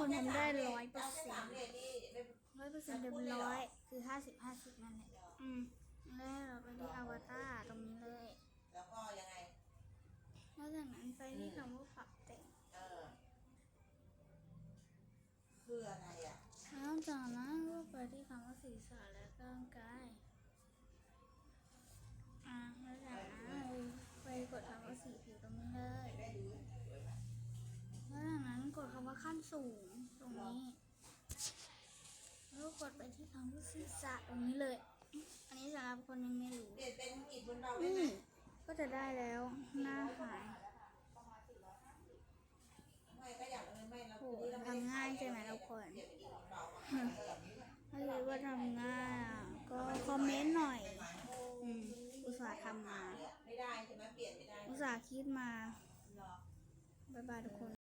คนทำได้ร้อยเปอร์เซ็นสามต์เหรียญนี่ไม่ร้อยเปอร์เซ็นต์เต็มร้อยคือห้าสิบห้าสิบนั่นแหละอืมแล้วเราไปที่อวตารตรงนี้เลย แล้วก็ยังไงแล้วจากนั้นไปที่คำว่าปรับแต่งเออคืออะไรอะแล้วจากนั้นก็ไปที่คำว่าศี สูงตรงนี้แล้วกดไปที่คำว่ศีรษะตรงนี้เลย อันนี้สำหรับคนยังไม่รู้เปลี่ยนเป็นอิฐบนเราได้นี่ไหมก็จะได้แล้วหน้าหายไม่ก็อยากเลยไม่เราโหทำง่ายใช่ไหมทุกคนถ้าคิดว่าทำง่ายอะก็คอมเมนต์หน่อยอุตส่าห์ทำมา อุตส่าห์คิดมา บ๊ายบายทุกคน